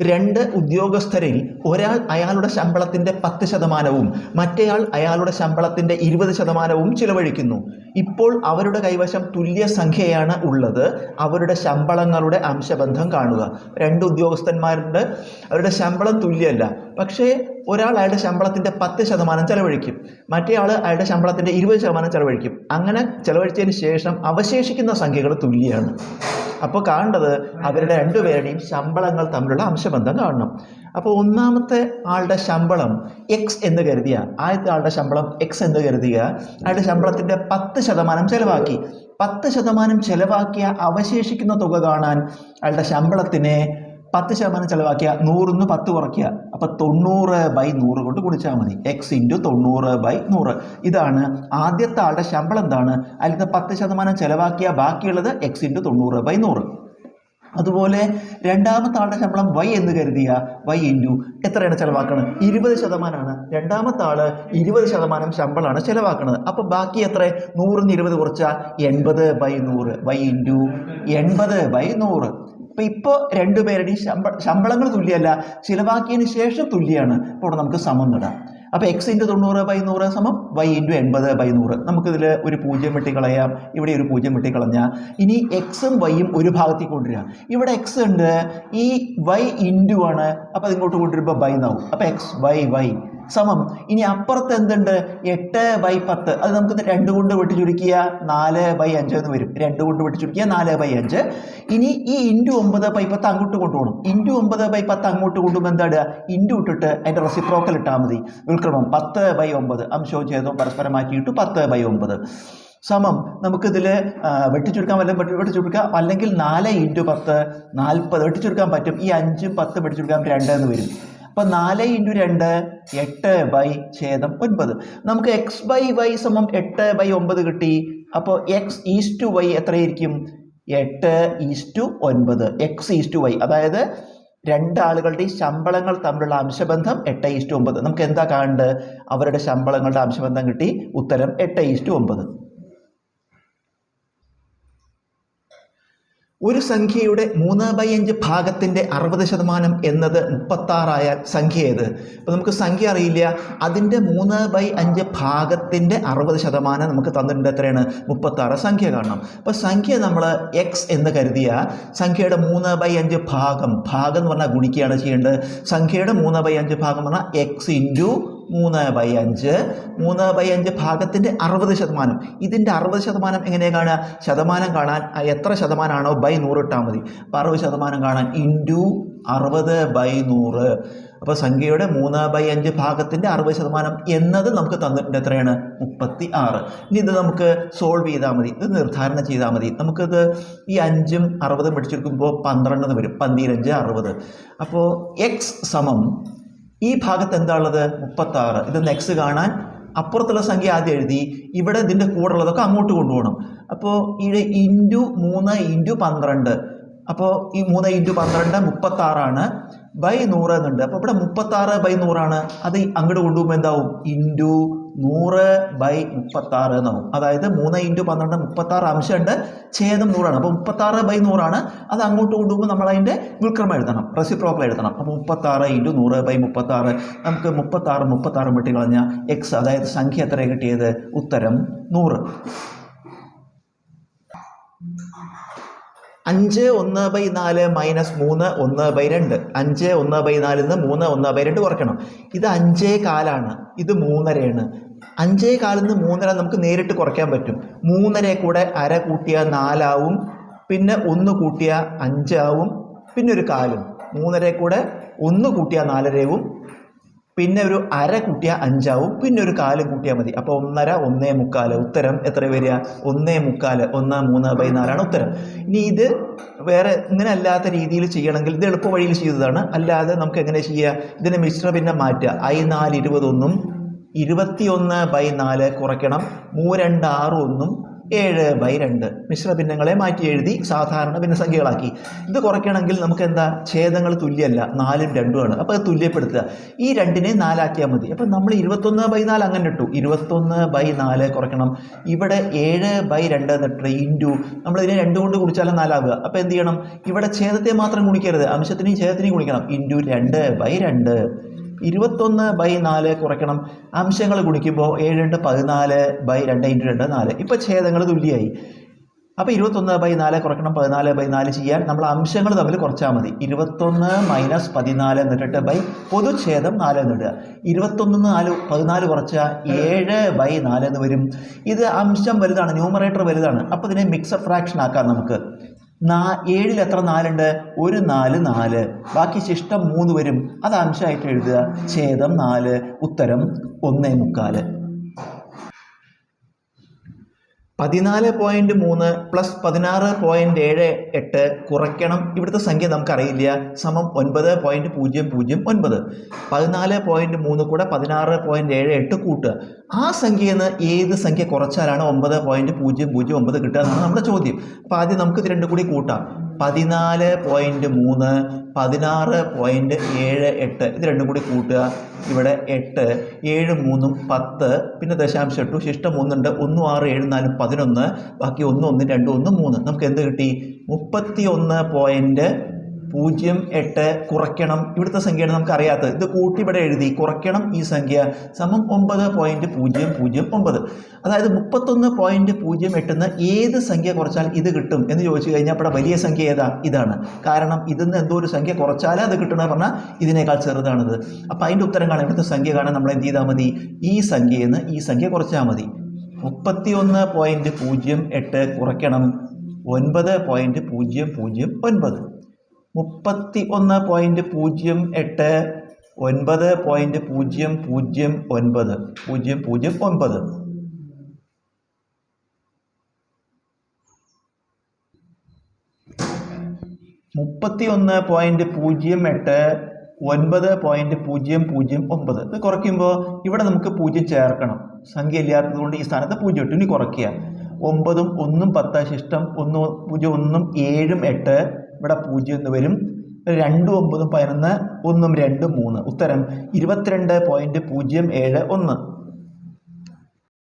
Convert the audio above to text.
രണ്ട് ഉദ്യോഗസ്ഥരിൽ ഒരാൾ അയാളുടെ ശമ്പളത്തിന്റെ പത്ത് ശതമാനവും മറ്റേയാൾ അയാളുടെ ശമ്പളത്തിന്റെ ഇരുപത് ശതമാനവും ചിലവഴിക്കുന്നു. ഇപ്പോൾ അവരുടെ കൈവശം തുല്യ സംഖ്യയാണ് ഉള്ളത്. അവരുടെ ശമ്പളങ്ങളുടെ അംശബന്ധം കാണുക. രണ്ട് ഉദ്യോഗസ്ഥന്മാരുടെ അവരുടെ ശമ്പളം തുല്യമല്ല. പക്ഷേ ഒരാൾ അയാളുടെ ശമ്പളത്തിന്റെ പത്ത് ശതമാനം ചിലവഴിക്കും. മറ്റേ ആൾ അയാളുടെ ശമ്പളത്തിന്റെ ഇരുപത് ശതമാനം ചിലവഴിക്കും. അങ്ങനെ ചിലവഴിച്ചതിന് ശേഷം അവശേഷിക്കുന്ന സംഖ്യകൾ തുല്യമാണ് അപ്പോൾ കാണേണ്ടത് അവരുടെ രണ്ടുപേരുടെയും ശമ്പളങ്ങൾ തമ്മിലുള്ള അംശബന്ധം കാണണം. അപ്പോൾ ഒന്നാമത്തെ ആളുടെ ശമ്പളം എക്സ് എന്ന് കരുതിയ ആദ്യത്തെ ആളുടെ ശമ്പളം എക്സ് എന്ന് കരുതിയ അയാളുടെ ശമ്പളത്തിന്റെ പത്ത് ശതമാനം ചെലവാക്കി. പത്ത് ശതമാനം ചെലവാക്കിയ അവശേഷിക്കുന്ന തുക കാണാൻ അയാളുടെ ശമ്പളത്തിനെ പത്ത് ശതമാനം ചിലവാക്കിയ ചെലവാക്കിയ നിന്ന് പത്ത് കുറയ്ക്കുക. അപ്പോൾ തൊണ്ണൂറ് ബൈ നൂറ് കൊണ്ട് ഗുണിച്ചാൽ മതി. എക്സ് ഇന്റു തൊണ്ണൂറ് ബൈ നൂറ്. ഇതാണ് ആദ്യത്തെ ആളുടെ ശമ്പളം എന്താണ്? നിന്ന് പത്ത് ശതമാനം ചിലവാക്കിയ ബാക്കിയുള്ളത് എക്സ് ഇന്റു തൊണ്ണൂറ് ബൈ നൂറ്. അതുപോലെ രണ്ടാമത്തെ ആളുടെ ശമ്പളം വൈ എന്ന് കരുതിയ വൈ ഇന്റു എത്രയാണ് ചിലവാക്കുന്നത് ഇരുപത് ശതമാനമാണ് രണ്ടാമത്തെ ആൾ ഇരുപത് ശതമാനം ശമ്പളമാണ് ചിലവാക്കുന്നത് അപ്പോൾ ബാക്കി എത്ര? നൂറിന് ഇരുപത് കുറച്ചാൽ എൺപത് ബൈ നൂറ്. വൈ ഇന്റു എൺപത് ബൈ നൂറ്. അപ്പോൾ ഇപ്പോൾ രണ്ടുപേരുടെയും ശമ്പ ശമ്പളങ്ങൾ തുല്യമല്ല ചിലവാക്കിയതിന് ശേഷം തുല്യമാണ്. അപ്പോൾ ഇവിടെ നമുക്ക് സമം നേടാം അപ്പോൾ എക്സ് ഇന്റു തൊണ്ണൂറ് ബൈ നൂറ് സമം വൈ ഇന്റു എൺപത് ബൈ നൂറ്. നമുക്കിതിൽ ഒരു പൂജ്യം വെട്ടി കളയാം. ഇവിടെ ഒരു പൂജ്യം വെട്ടി കളഞ്ഞാൽ ഇനി എക്സും വൈയും ഒരു ഭാഗത്തേക്ക് കൊണ്ടുവരിക. ഇവിടെ എക്സ് ഉണ്ട്. ഈ വൈ ഇന്റു ആണ്. അപ്പോൾ അതിങ്ങോട്ട് കൊണ്ടുവരുമ്പോൾ ബൈ എന്നാവും അപ്പോൾ എക്സ് വൈ വൈ സമം. ഇനി അപ്പുറത്ത് എന്തുണ്ട്? എട്ട് ബൈ പത്ത്. അത് നമുക്ക് രണ്ട് കൊണ്ട് വെട്ടി ചുരുക്കിയ നാല് ബൈ അഞ്ച് എന്ന് വരും. രണ്ട് കൊണ്ട് വെട്ടി ചുരുക്കിയ നാല് ബൈ അഞ്ച്. ഇനി ഈ ഇന്റു ഒമ്പത് ബൈ പത്ത് അങ്ങോട്ട് കൊണ്ടുപോകണം. ഇന്റു ഒമ്പത് ബൈ പത്ത് അങ്ങോട്ട് കൊണ്ടുപോകുമ്പോൾ എന്താടുക? ഇന്റു ഇട്ടിട്ട് അതിന്റെ റെസിപ്രോക്കൽ ഇട്ടാൽ മതി. വിൽക്രമം പത്ത് ബൈ ഒമ്പത്. അംശവും ഛേദവും പരസ്പരം മാറ്റിയിട്ട് പത്ത് ബൈ ഒമ്പത്. സമം. നമുക്കിതിൽ വെട്ടിച്ചുരുക്കാൻ വല്ലതും വെട്ടി വെട്ടിച്ചുരുക്കാം അല്ലെങ്കിൽ നാല് ഇന്റു പത്ത് നാൽപ്പത്. വെട്ടിച്ചുരുക്കാൻ പറ്റും. ഈ അഞ്ചും പത്ത് വെട്ടിച്ചുരുക്കാൻ രണ്ട് എന്ന് വരും. അപ്പോൾ നാല് ഇന്റു രണ്ട് എട്ട് ബൈ ഛേദം ഒൻപത്. നമുക്ക് എക്സ് ബൈ വൈ സമം എട്ട് ബൈ ഒമ്പത് കിട്ടി. അപ്പോൾ എക്സ് ഈസ് ടു വൈ എത്രയായിരിക്കും? എട്ട് ഈസ് ടു ഒൻപത്. എക്സ് ഈസ് ടു വൈ അതായത് രണ്ടാളുകളുടെ ശമ്പളങ്ങൾ തമ്മിലുള്ള അംശബന്ധം എട്ട് ഈസ്റ്റ് ഒമ്പത് നമുക്ക് എന്താ കാണേണ്ടത്? അവരുടെ ശമ്പളങ്ങളുടെ അംശബന്ധം കിട്ടി. ഉത്തരം എട്ട് ഈസ്റ്റ് ഒമ്പത് ഒരു സംഖ്യയുടെ മൂന്ന് ബൈ അഞ്ച് ഭാഗത്തിന്റെ അറുപത് ശതമാനം എന്നത് മുപ്പത്താറായാൽ സംഖ്യ ഏത്? അപ്പോൾ നമുക്ക് സംഖ്യ അറിയില്ല. അതിന്റെ മൂന്ന് ബൈ അഞ്ച് ഭാഗത്തിന്റെ അറുപത് ശതമാനം നമുക്ക് തന്നിട്ടുണ്ട് എത്രയാണ്? മുപ്പത്താറ്. സംഖ്യ കാണണം. അപ്പോൾ സംഖ്യ നമ്മൾ എക്സ് എന്ന് കരുതിയ സംഖ്യയുടെ മൂന്ന് ബൈ അഞ്ച് ഭാഗം ഭാഗം എന്ന് പറഞ്ഞാൽ ഗുണിക്കുകയാണ് ചെയ്യേണ്ടത്. സംഖ്യയുടെ മൂന്ന് ബൈ അഞ്ച് ഭാഗം എന്ന് പറഞ്ഞാൽ എക്സ് ഇന്റു മൂന്ന് ബൈ അഞ്ച്. മൂന്ന് ബൈ അഞ്ച് ഭാഗത്തിന്റെ അറുപത് ശതമാനം. ഇതിന്റെ അറുപത് ശതമാനം എങ്ങനെയാണ് കാണുക? ശതമാനം കാണാൻ എത്ര ശതമാനമാണോ ബൈ നൂറ് ഇട്ടാൽ മതി. അപ്പോൾ അറുപത് ശതമാനം കാണാൻ ഇന്റു അറുപത് ബൈ നൂറ്. അപ്പോൾ സംഖ്യയുടെ മൂന്ന് ബൈ അഞ്ച് ഭാഗത്തിന്റെ അറുപത് ശതമാനം എന്നത് നമുക്ക് തന്നിട്ടുണ്ട് എത്രയാണ്? മുപ്പത്തി ആറ് ഇനി ഇത് നമുക്ക് സോൾവ് ചെയ്താൽ മതി. ഇത് നിർദ്ധാരണം ചെയ്താൽ മതി. നമുക്കിത് ഈ അഞ്ചും അറുപതും പിടിച്ചെടുക്കുമ്പോൾ പന്ത്രണ്ട് എന്ന് വരും. പന്തിരഞ്ച് അറുപത്. അപ്പോൾ എക്സ് സമം ഈ ഭാഗത്ത് എന്താ ഉള്ളത് മുപ്പത്താറ്. ഇത് നെക്സ്റ്റ് കാണാൻ അപ്പുറത്തുള്ള സംഖ്യ ആദ്യം എഴുതി ഇവിടെ ഇതിന്റെ കൂടെ ഉള്ളതൊക്കെ അങ്ങോട്ട് കൊണ്ടുപോകണം. അപ്പോൾ ഇവിടെ ഇന്റു മൂന്ന് ഇന്റു പന്ത്രണ്ട്. അപ്പോൾ ഈ മൂന്ന് ഇന്റു പന്ത്രണ്ട് മുപ്പത്താറാണ്. ബൈ നൂറ് എന്നുണ്ട്. അപ്പോൾ ഇവിടെ മുപ്പത്താറ് ബൈ നൂറാണ്. അത് അങ്ങോട്ട് കൊണ്ടുപോകുമ്പോൾ എന്താവും? ഇന്റു നൂറ് ബൈ മുപ്പത്താറ് എന്നാവും. അതായത് മൂന്ന് ഇന്റു പന്ത്രണ്ട് മുപ്പത്താറ് അംശമുണ്ട്. ഛേദം നൂറാണ്. അപ്പോൾ മുപ്പത്താറ് ബൈ നൂറാണ്. അത് അങ്ങോട്ട് കൊണ്ടുപോകുമ്പോൾ നമ്മൾ അതിന്റെ വിൽക്രമം എഴുതണം. റെസിപ്രോക്കൽ എഴുതണം. അപ്പോൾ മുപ്പത്താറ് ഇന്റു നൂറ് ബൈ മുപ്പത്താറ്. നമുക്ക് മുപ്പത്താറ് മുപ്പത്താറ് വെട്ടി കളഞ്ഞാൽ എക്സ് അതായത് സംഖ്യ എത്ര കിട്ടിയത്? ഉത്തരം നൂറ്. അഞ്ച് ഒന്ന് ബൈ നാല് മൈനസ് മൂന്ന് ഒന്ന് ബൈ രണ്ട്. അഞ്ച് ഒന്ന് ബൈ നാലിൽ നിന്ന് മൂന്ന് ഒന്ന് ബൈ രണ്ട് കുറയ്ക്കണം. ഇത് അഞ്ചേ കാലാണ്. ഇത് മൂന്നരയാണ്. അഞ്ചേ കാലിൽ നിന്ന് മൂന്നര നമുക്ക് നേരിട്ട് കുറയ്ക്കാൻ പറ്റും. മൂന്നര കൂടെ അര കൂട്ടിയ നാലാവും. പിന്നെ ഒന്ന് കൂട്ടിയ അഞ്ചാവും. പിന്നെ ഒരു കാലും. മൂന്നര കൂടെ ഒന്ന് കൂട്ടിയ നാലരവും. പിന്നെ ഒരു അര കൂട്ടിയാൽ അഞ്ചാവും പിന്നെ ഒരു കാൽ കൂട്ടിയാൽ മതി. അപ്പോൾ ഒന്നര ഒന്നേ മുക്കാൽ ഉത്തരം എത്ര വരിക? ഒന്നേ മുക്കാൽ ഒന്ന് മൂന്ന് ബൈ നാലാണ് ഉത്തരം. ഇനി ഇത് വേറെ ഇങ്ങനെ അല്ലാത്ത രീതിയിൽ ചെയ്യണമെങ്കിൽ ഇത് എളുപ്പ വഴിയിൽ ചെയ്തതാണ്. അല്ലാതെ നമുക്ക് എങ്ങനെ ചെയ്യുക ഇതിനെ മിശ്ര പിന്നെ മാറ്റുക. ഐ നാല് ഇരുപതൊന്നും ഇരുപത്തിയൊന്ന് ബൈ നാല് കുറയ്ക്കണം. മൂന്ന് രണ്ട് ആറ് ഒന്നും ഏഴ് ബൈ രണ്ട്. മിശ്ര ഭിന്നങ്ങളെ മാറ്റി എഴുതി സാധാരണ ഭിന്നസംഖ്യകളാക്കി. ഇത് കുറയ്ക്കണമെങ്കിൽ നമുക്ക് എന്താ ഛേദങ്ങൾ തുല്യമല്ല. നാലും രണ്ടുമാണ് അപ്പോൾ അത് തുല്യപ്പെടുത്തുക. ഈ രണ്ടിനെ നാലാക്കിയാൽ മതി. അപ്പോൾ നമ്മൾ ഇരുപത്തൊന്ന് ബൈ നാല് അങ്ങനെ ഇട്ടു. ഇരുപത്തൊന്ന് ബൈ നാല് കുറയ്ക്കണം. ഇവിടെ ഏഴ് ബൈ രണ്ട് എന്നിട്ട് ഇന്റു നമ്മളിതിനെ രണ്ട് കൊണ്ട് കുടിച്ചാലും നാലാവുക. അപ്പോൾ എന്ത് ചെയ്യണം? ഇവിടെ ഛേദത്തെ മാത്രം ഗുണിക്കരുത്. അംശത്തിനെയും ഛേദത്തിനെയും ഗുണിക്കണം. ഇന്റു രണ്ട് ബൈ രണ്ട്. ഇരുപത്തൊന്ന് ബൈ നാല് കുറയ്ക്കണം. അംശങ്ങൾ ഗുണിക്കുമ്പോൾ ഏഴ് രണ്ട് പതിനാല് ബൈ രണ്ട് ഇന്റു രണ്ട് നാല്. ഇപ്പോൾ ഛേദങ്ങൾ തുല്യമായി അപ്പോൾ ഇരുപത്തൊന്ന് ബൈ നാല് കുറയ്ക്കണം പതിനാല് ബൈ നാല് ചെയ്യാൻ നമ്മൾ അംശങ്ങൾ തമ്മിൽ കുറച്ചാൽ മതി. ഇരുപത്തൊന്ന് മൈനസ് പതിനാല് എന്നിട്ടിട്ട് ബൈ പൊതുഛേദം നാല് എന്നിടുക. ഇരുപത്തൊന്ന് നാല് പതിനാല് കുറച്ചാൽ ഏഴ് ബൈ നാല് എന്ന് വരും. ഇത് അംശം വലുതാണ് ന്യൂമറേറ്റർ വലുതാണ്. അപ്പോൾ ഇതിനെ മിക്സഡ് ഫ്രാക്ഷൻ ആക്കാം നമുക്ക്. നാ ഏഴിൽ എത്ര നാലുണ്ട്? ഒരു നാല് നാല്. ബാക്കി ശിഷ്ടം മൂന്ന് വരും. അത് അംശമായിട്ട് എഴുതുക. ഛേദം നാല്. ഉത്തരം ഒന്നേ മുക്കാൽ. പതിനാല് പോയിന്റ് മൂന്ന് പ്ലസ് പതിനാറ് പോയിന്റ് ഏഴ് എട്ട് കുറയ്ക്കണം. ഇവിടുത്തെ സംഖ്യ നമുക്കറിയില്ല. സമം ഒൻപത് പോയിന്റ് പൂജ്യം പൂജ്യം ഒൻപത്. പതിനാല് പോയിന്റ് മൂന്ന് കൂടെ പതിനാറ് പോയിന്റ് ഏഴ് എട്ട് കൂട്ടുക. ആ സംഖ്യയിൽ നിന്ന് ഏത് സംഖ്യ കുറച്ചാലാണ് ഒമ്പത് പോയിന്റ് പൂജ്യം പൂജ്യം ഒമ്പത് കിട്ടുക എന്നാണ് നമ്മുടെ ചോദ്യം. അപ്പോൾ ആദ്യം നമുക്ക് ഇത് രണ്ടും കൂടി കൂട്ടാം. പതിനാല് പോയിന്റ് മൂന്ന് പതിനാറ് പോയിന്റ് ഏഴ് എട്ട്. ഇത് രണ്ടും കൂടി കൂട്ടുക. ഇവിടെ എട്ട് ഏഴ് മൂന്നും പത്ത് പിന്നെ ദശാംശം എട്ടു. ശിഷ്ടം ഒന്നുണ്ട്. ഒന്നും ആറ് ഏഴ് നാലും പതിനൊന്ന്. ബാക്കി ഒന്ന് ഒന്ന് രണ്ട് ഒന്ന് മൂന്ന്. നമുക്ക് എന്ത് കിട്ടി? മുപ്പത്തി ഒന്ന് പോയിന്റ് പൂജ്യം എട്ട് കുറയ്ക്കണം. ഇവിടുത്തെ സംഖ്യയാണ് നമുക്ക് അറിയാത്തത് ഇത് കൂട്ടി ഇവിടെ എഴുതി കുറയ്ക്കണം ഈ സംഖ്യ സമം ഒമ്പത് പോയിന്റ് പൂജ്യം പൂജ്യം ഒമ്പത്. അതായത് മുപ്പത്തൊന്ന് പോയിന്റ് പൂജ്യം എട്ടുന്ന ഏത് സംഖ്യ കുറച്ചാൽ ഇത് കിട്ടും എന്ന് ചോദിച്ചു കഴിഞ്ഞാൽ ഇവിടെ വലിയ സംഖ്യ ഏതാ? ഇതാണ്. കാരണം ഇതിന്ന് എന്തോ ഒരു സംഖ്യ കുറച്ചാലേ അത് കിട്ടണമെന്ന് പറഞ്ഞാൽ ഇതിനേക്കാൾ ചെറുതാണിത്. അപ്പോൾ അതിന്റെ ഉത്തരം കാണാൻ ഇവിടുത്തെ സംഖ്യ കാണാൻ നമ്മൾ എന്ത് ചെയ്താൽ മതി? ഈ സംഖ്യയിൽ നിന്ന് ഈ സംഖ്യ കുറച്ചാൽ മതി. മുപ്പത്തി ഒന്ന് പോയിന്റ് പൂജ്യം എട്ട് കുറയ്ക്കണം. ഒൻപത് പോയിന്റ് പൂജ്യം പൂജ്യം ഒൻപത്. മുപ്പത്തി ഒന്ന് പോയിന്റ് പൂജ്യം എട്ട് ഒൻപത് പോയിന്റ് പൂജ്യം പൂജ്യം ഒൻപത് പൂജ്യം പൂജ്യം ഒൻപത്. മുപ്പത്തി ഒന്ന് പോയിന്റ് പൂജ്യം എട്ട് ഒൻപത് പോയിന്റ് പൂജ്യം പൂജ്യം ഒമ്പത് ഇത് കുറയ്ക്കുമ്പോൾ ഇവിടെ നമുക്ക് പൂജ്യം ചേർക്കണം. സംഖ്യ ഇല്ലാത്തത് കൊണ്ട് ഈ സ്ഥാനത്ത് പൂജ്യം എട്ട് ഇനി കുറയ്ക്കുക. ഒമ്പതും ഒന്നും പത്ത് ശിഷ്ടം ഒന്ന് പൂജ്യം ഒന്നും ഏഴും എട്ട് ഇവിടെ പൂജ്യം എന്ന് വരും. രണ്ടും ഒമ്പതും പതിനൊന്ന് ഒന്നും രണ്ടും മൂന്ന്. ഉത്തരം ഇരുപത്തിരണ്ട് പോയിന്റ് പൂജ്യം ഏഴ് ഒന്ന്.